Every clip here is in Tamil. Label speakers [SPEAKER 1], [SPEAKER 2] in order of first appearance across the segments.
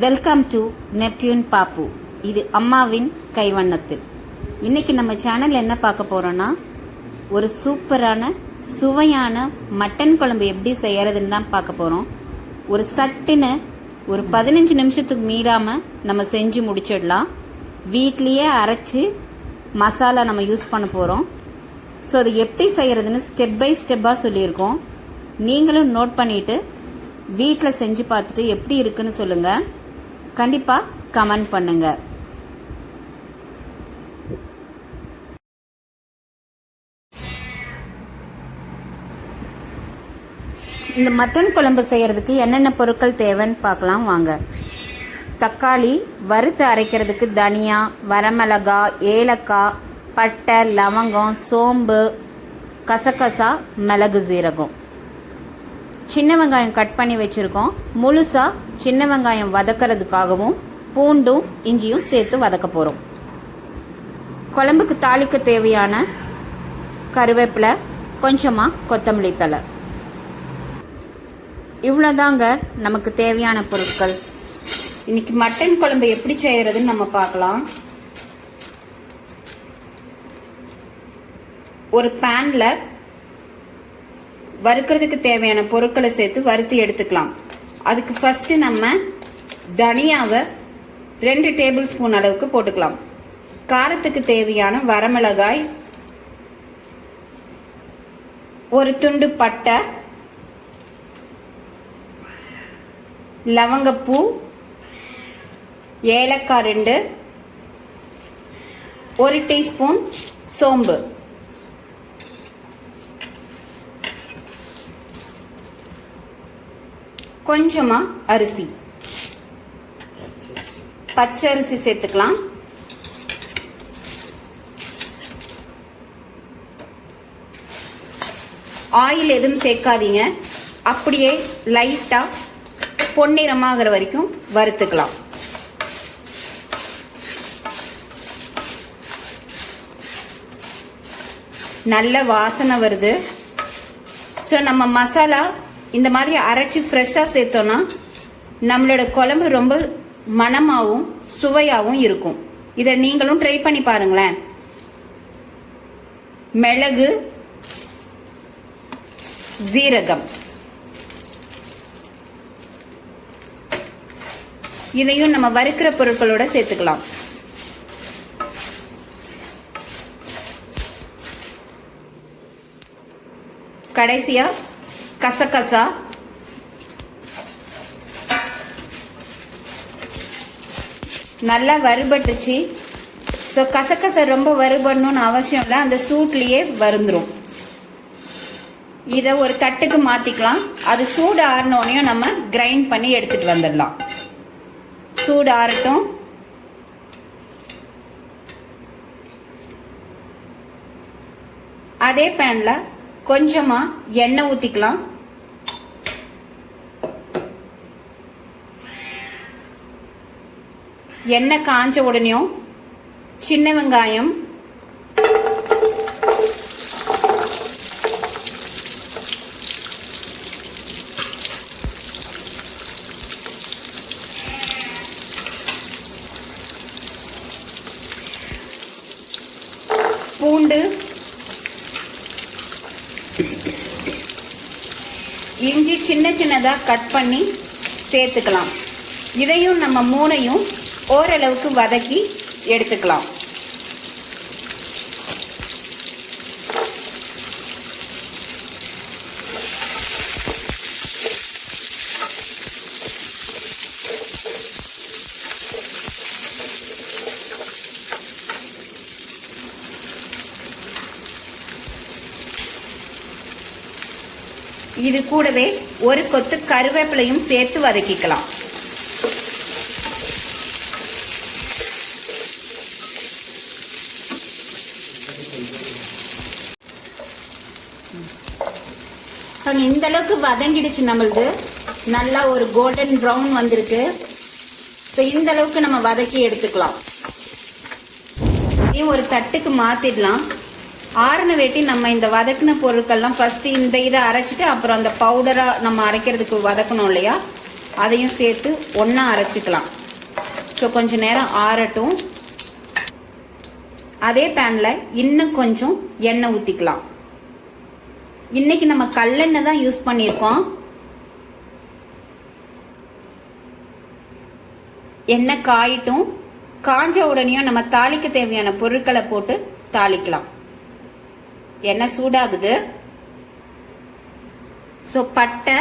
[SPEAKER 1] வெல்கம் டு நெப்டியூன் பாப்பு இது அம்மாவின் கைவண்ணத்தில். இன்னைக்கு நம்ம சேனல் என்ன பார்க்க போகிறோன்னா ஒரு சூப்பரான சுவையான மட்டன் குழம்பு எப்படி செய்யறதுன்னு தான் பார்க்க போறோம். ஒரு சட்டுன்னு ஒரு பதினஞ்சு நிமிஷத்துக்கு மீறாம நம்ம செஞ்சு முடிச்சிடலாம். வீட்லேயே அரைச்சு மசாலா நம்ம யூஸ் பண்ண போறோம். ஸோ அது எப்படி செய்யறதுன்னு ஸ்டெப் பை ஸ்டெப்பாக சொல்லியிருக்கோம். நீங்களும் நோட் பண்ணிட்டு வீட்டில் செஞ்சு பார்த்துட்டு எப்படி இருக்குன்னு சொல்லுங்கள் கண்டிப்பாக கமெண்ட் பண்ணுங்கள் இந்த மட்டன் குழம்பு செய்யறதுக்கு என்னென்ன பொருட்கள் தேவைன்னு பார்க்கலாம் வாங்க. தக்காளி வறுத்து அரைக்கிறதுக்கு தனியா வரமிளகா ஏலக்காய் பட்டை லவங்கம் சோம்பு கசகசா மிளகு சீரகம். சின்ன வெங்காயம் கட் பண்ணி வச்சுருக்கோம். முழுசாக சின்ன வெங்காயம் வதக்கிறதுக்காகவும் பூண்டும் இஞ்சியும் சேர்த்து வதக்க போகிறோம் குழம்புக்கு தாளிக்க தேவையான கருவேப்பிலை கொஞ்சமாக கொத்தமல்லி தழை. இவ்வளோதாங்க நமக்கு தேவையான பொருட்கள். இன்னைக்கு மட்டன் குழம்பு எப்படி செய்யறதுன்னு நம்ம பார்க்கலாம். ஒரு பேனில் வறுக்கிறதுக்கு தேவையான பொருட்களை சேர்த்து வறுத்து எடுத்துக்கலாம். அதுக்கு ஃபஸ்ட்டு நம்ம தனியாவை ரெண்டு டேபிள் ஸ்பூன் அளவுக்கு போட்டுக்கலாம். காரத்துக்கு தேவையான வரமிளகாய் ஒரு துண்டு பட்டை லவங்கப்பூ ஏலக்காய் ரெண்டு ஒரு டீஸ்பூன் சோம்பு. கொஞ்சமா அரிசி. பச்சரிசி சேர்த்துக்கலாம். ஆயில் எதுவும் சேர்க்காதீங்க. அப்படியே லைட்டா பொன்னிறமாகிற வரைக்கும் வறுத்துக்கலாம். நல்ல வாசனை வருது. ஸோ நம்ம மசாலா இந்த மாதிரி அரைச்சி ஃப்ரெஷ்ஷாக சேர்த்தோன்னா நம்மளோட குழம்பு ரொம்ப மணமாகவும் சுவையாகவும் இருக்கும். இதை நீங்களும் ட்ரை பண்ணி பாருங்களேன். மிளகு ஜீரகம் இதையும் நம்ம வறுக்கிற பொருட்களோட சேர்த்துக்கலாம். கடைசியாக கசகசா. நல்லா வறுபட்டுச்சு. ஸோ கசகசை ரொம்ப வறுபடணும்னு அவசியம் இல்லை. அந்த சூட்லேயே வருந்துடும் இதை ஒரு தட்டுக்கு மாற்றிக்கலாம் அது சூடு ஆறினோடனையும் நம்ம கிரைண்ட் பண்ணி எடுத்துகிட்டு வந்துடலாம். சூடு ஆறட்டும். அதே பேனில் கொஞ்சமாக எண்ணெய் ஊற்றிக்கலாம் எண்ணெய் காஞ்ச உடனேயும் சின்ன வெங்காயம் பூண்டு இஞ்சி சின்ன சின்னதாக கட் பண்ணி சேர்த்துக்கலாம். இதையும் நம்ம மூணையும் ஓரளவுக்கு வதக்கி எடுத்துக்கலாம். இது கூடவே ஒரு கொத்து கருவேப்பிலையும் சேர்த்து வதக்கிக்கலாம். பாருங்க, இந்த அளவுக்கு வதங்கிடுச்சு நம்மளுது. நல்லா ஒரு கோல்டன் ப்ரௌன் வந்திருக்கு. ஸோ இந்த அளவுக்கு நம்ம வதக்கி எடுத்துக்கலாம். இதையும் ஒரு தட்டுக்கு மாற்றிடலாம் ஆறுன வெட்டி நம்ம இந்த வதக்கின பொருட்கள்லாம் ஃபஸ்ட்டு இந்த இதை அரைச்சிட்டு அப்புறம் அந்த பவுடராக நம்ம அரைக்கிறதுக்கு வதக்கணும் இல்லையா? அதையும் சேர்த்து ஒன்றா அரைச்சிக்கலாம். ஸோ கொஞ்சம் நேரம் ஆறட்டும். அதே பேனில் இன்னும் கொஞ்சம் எண்ணெய் ஊற்றிக்கலாம் இன்னைக்கு நம்ம கல்லெண்ணெய் தான் யூஸ் பண்ணியிருக்கோம். எண்ணெய் காயிட்டும். காஞ்ச உடனேயும் நம்ம தாளிக்க தேவையான பொருட்களை போட்டு தாளிக்கலாம். எண்ணெய் சூடாகுது. ஸோ பட்டை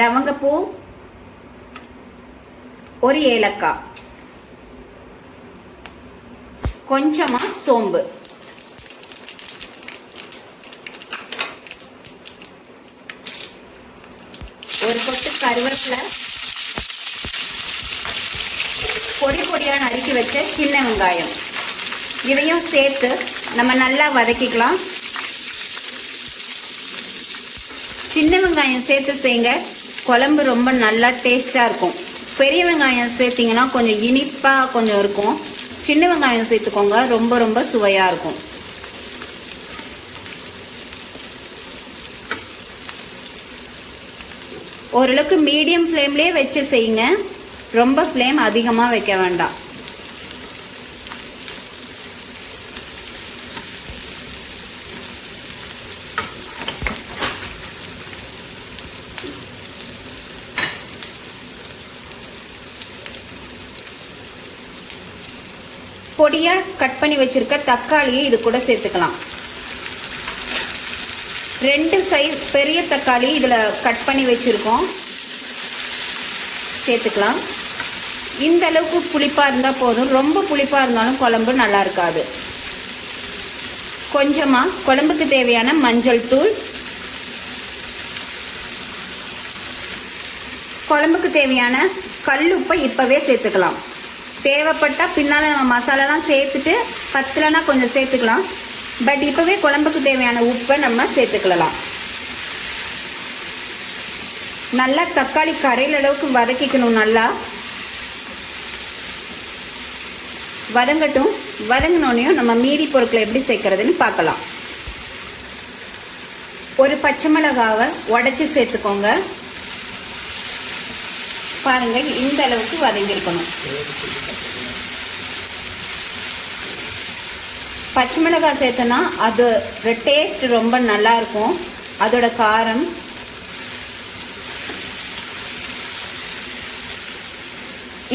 [SPEAKER 1] லவங்கப்பூ ஒரு ஏலக்காய். கொஞ்சமாக சோம்பு. ஒரு கொட்டு கருவேப்பிலை. பொடி பொடியாக நறுக்கி வச்ச சின்ன வெங்காயம். இதையும் சேர்த்து நம்ம நல்லா வதக்கிக்கலாம். சின்ன வெங்காயம் சேர்த்து செய்யுங்க. குழம்பு ரொம்ப நல்லா டேஸ்ட்டாக இருக்கும். பெரிய வெங்காயம் சேர்த்திங்கன்னா கொஞ்சம் இனிப்பாக கொஞ்சம் இருக்கும். சின்ன வெங்காயம் சேர்த்துக்கோங்க. ரொம்ப ரொம்ப சுவையாக இருக்கும். ஓரளவுக்கு மீடியம் ஃப்ளேம்லேயே வச்சு செய்யுங்க. ரொம்ப ஃப்ளேம் அதிகமாக வைக்க வேண்டாம். பொடியாக கட் பண்ணி வச்சுருக்க தக்காளியை இது கூட சேர்த்துக்கலாம். ரெண்டு சைஸ் பெரிய தக்காளி இதில் கட் பண்ணி வச்சுருக்கோம். சேர்த்துக்கலாம். இந்த அளவுக்கு புளிப்பாக இருந்தால் போதும். ரொம்ப புளிப்பாக இருந்தாலும் குழம்பு நல்லா இருக்காது. கொஞ்சமாக குழம்புக்கு தேவையான மஞ்சள் தூள். குழம்புக்கு தேவையான கல் உப்பை இப்போவே சேர்த்துக்கலாம். தேவைப்பட்டால் பின்னால் நம்ம மசாலாலாம் சேர்த்துட்டு பத்தலைனா கொஞ்சம் சேர்த்துக்கலாம். பட் இப்போவே குழம்புக்கு தேவையான உப்பை நம்ம சேர்த்துக்கலாம் நல்லா தக்காளி கரையில் அளவுக்கு வதக்கிக்கணும் நல்லா. வதங்கட்டும். வதங்கினோடனையும் நம்ம மீதி பொருட்களை எப்படி சேர்க்கறதுன்னு பார்க்கலாம். ஒரு பச்சை மிளகாவை உடச்சி சேர்த்துக்கோங்க. பாருங்கள் இந்த அளவுக்கு வதங்கியிருக்கணும். பச்சை மிளகாய் சேர்த்தோன்னா அது டேஸ்ட் ரொம்ப நல்லா இருக்கும். அதோட காரம்.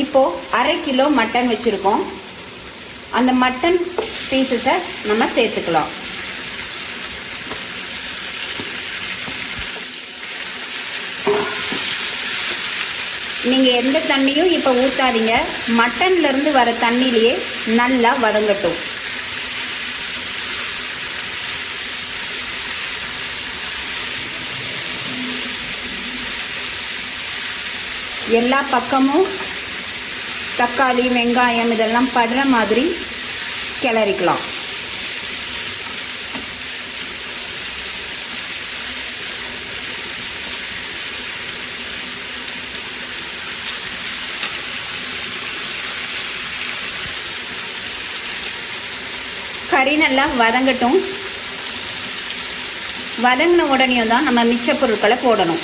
[SPEAKER 1] இப்போ அரை கிலோ மட்டன் வச்சுருக்கோம். அந்த மட்டன் பீசஸை நம்ம சேர்த்துக்கலாம். நீங்கள் எந்த தண்ணியும் இப்போ ஊற்றாதீங்க மட்டன்லேருந்து வர தண்ணியிலேயே நல்லா வதங்கட்டும். எல்லா பக்கமும் தக்காளி வெங்காயம் இதெல்லாம் படுற மாதிரி கிளறிக்கலாம். கறி நல்லா வதங்கட்டும். வதங்கின உடனே தான் நம்ம மிச்ச பொருட்களை போடணும்.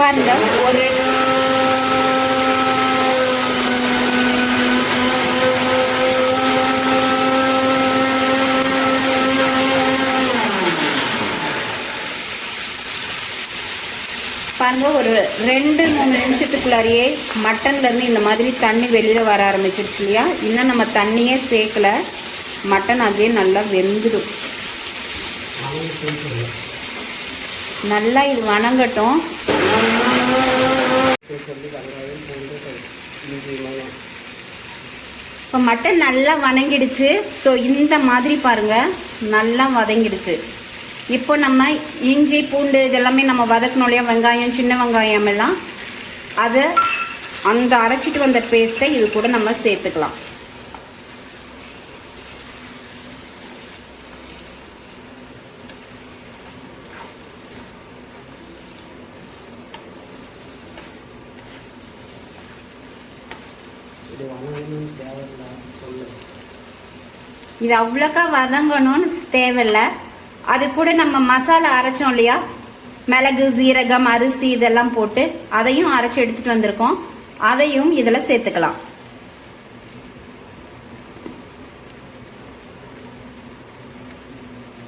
[SPEAKER 1] பாருங்க ஒரு பாருங்க ஒரு ரெண்டு மூணு நிமிஷத்துக்குள்ளாரியே மட்டன்ல இருந்து இந்த மாதிரி தண்ணி வெளியில வர ஆரம்பிச்சிருச்சு இல்லையா? இன்னும் நம்ம தண்ணியே சேர்க்கல. மட்டன் அதே நல்லா வெந்துடும். நல்லா இது வணங்கட்டும். இப்போ மட்டன் நல்லா வணங்கிடுச்சு. ஸோ இந்த மாதிரி பாருங்க. நல்லா வதங்கிடுச்சு. இப்போ நம்ம இஞ்சி பூண்டு இதெல்லாமே நம்ம வதக்கணும் இல்லையா வெங்காயம் சின்ன வெங்காயம் எல்லாம் அதை அந்த அரைச்சிட்டு வந்த பேஸ்ட்டை இது கூட நம்ம சேர்த்துக்கலாம். இது அவ்வளோக்கா வதங்கணும்னு தேவையில்லை. அது கூட நம்ம மசாலா அரைச்சோம் இல்லையா? மிளகு சீரகம் அரிசி இதெல்லாம் போட்டு அதையும் அரைச்சி எடுத்துட்டு வந்திருக்கோம். அதையும் இதில் சேர்த்துக்கலாம்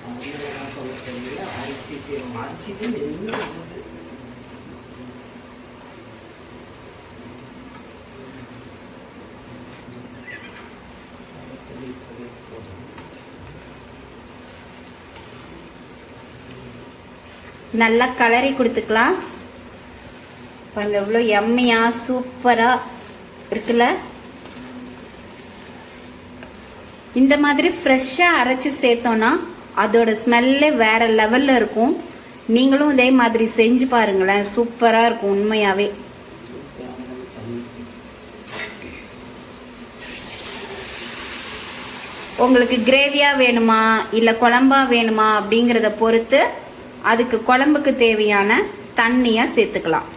[SPEAKER 2] அதெல்லாம் சொல்ல தெரியல அரிசி சீரகம் அரிசிக்கு என்ன ஆகுது? அது இப்படி போதும்.
[SPEAKER 1] நல்லா கலரி கொடுத்துக்கலாம். பாருங்க எவ்வளோ எம்மையாக சூப்பரா இருக்குல்ல? இந்த மாதிரி ஃப்ரெஷ்ஷாக அரைச்சி சேர்த்தோன்னா அதோட ஸ்மெல்லே வேற லெவலில் இருக்கும். நீங்களும் இதே மாதிரி செஞ்சு பாருங்களேன். சூப்பராக இருக்கும்
[SPEAKER 2] உண்மையாகவே
[SPEAKER 1] உங்களுக்கு கிரேவியா வேணுமா? இல்லை குழம்பா வேணுமா? அப்படிங்கிறத பொறுத்து அதுக்கு குழம்புக்கு தேவையான தண்ணியை சேர்த்துக்கலாம்.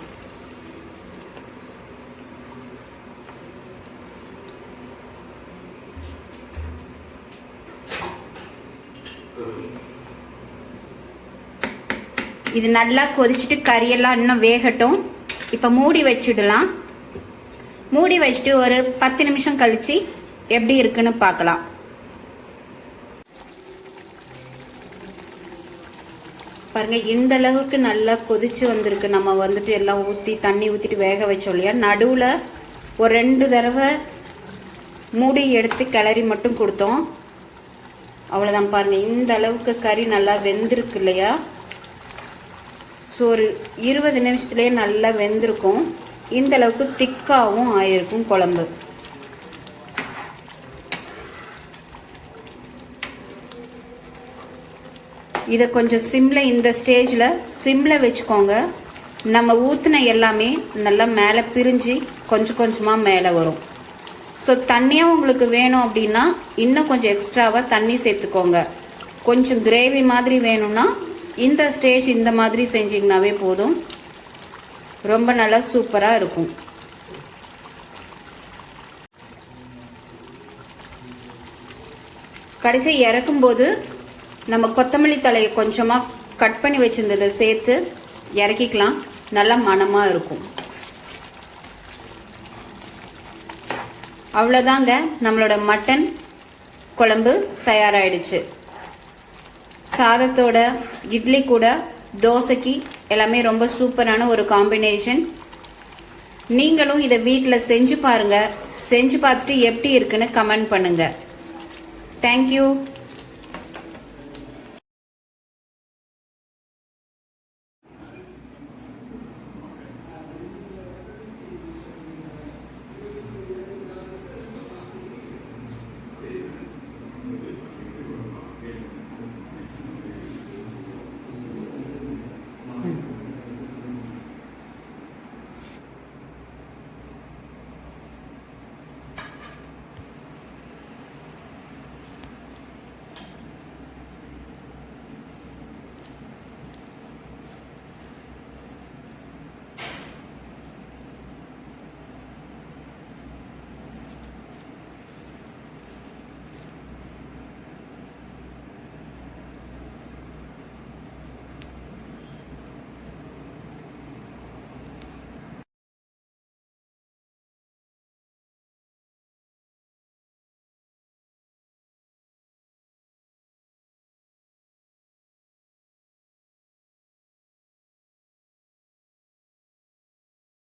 [SPEAKER 1] இது நல்லா கொதிச்சுட்டு கறியெல்லாம் இன்னும் வேகட்டும். இப்ப மூடி வச்சிடலாம். மூடி வச்சுட்டு ஒரு பத்து நிமிஷம் கழிச்சு எப்படி இருக்குன்னு பார்க்கலாம். பாருங்க இந்த அளவுக்கு நல்லா கொதிச்சு வந்திருக்கு. நம்ம வந்துட்டு எல்லாம் ஊற்றி தண்ணி ஊற்றிட்டு வேக வச்சோம் இல்லையா? நடுவில் ஒரு ரெண்டு தடவை மூடி எடுத்து கிளறி மட்டும் கொடுத்தோம். அவ்வளோதான் பாருங்க இந்த அளவுக்கு கறி நல்லா வெந்திருக்கு இல்லையா? ஸோ ஒரு இருபது நிமிஷத்துலேயே நல்லா வெந்திருக்கும். இந்த அளவுக்கு திக்காவும் ஆயிருக்கும் குழம்பு. இதை கொஞ்சம் சிம்மில் இந்த ஸ்டேஜில் சிம்மில் வச்சுக்கோங்க. நம்ம ஊற்றின எல்லாமே நல்லா மேலே பிரிஞ்சு கொஞ்சம் கொஞ்சமாக மேலே வரும். ஸோ தண்ணியாக உங்களுக்கு வேணும் அப்படின்னா இன்னும் கொஞ்சம் எக்ஸ்ட்ராவாக தண்ணி சேர்த்துக்கோங்க. கொஞ்சம் கிரேவி மாதிரி வேணும்னா இந்த ஸ்டேஜ் இந்த மாதிரி செஞ்சிங்கனாவே போதும். ரொம்ப நல்லா சூப்பராக இருக்கும். கடைசி இறக்கும்போது நம்ம கொத்தமல்லி தலையை கொஞ்சமாக கட் பண்ணி வச்சுருந்ததை சேர்த்து இறக்கிக்கலாம். நல்லா மணமாக இருக்கும். அவ்வளோதாங்க நம்மளோட மட்டன் குழம்பு தயாராகிடுச்சு சாதத்தோட இட்லி கூட தோசைக்கு எல்லாமே ரொம்ப சூப்பரான ஒரு காம்பினேஷன் நீங்களும் இதை வீட்டில் செஞ்சு பாருங்கள் செஞ்சு பார்த்துட்டு எப்படி இருக்குன்னு கமெண்ட் பண்ணுங்கள் தேங்க்யூ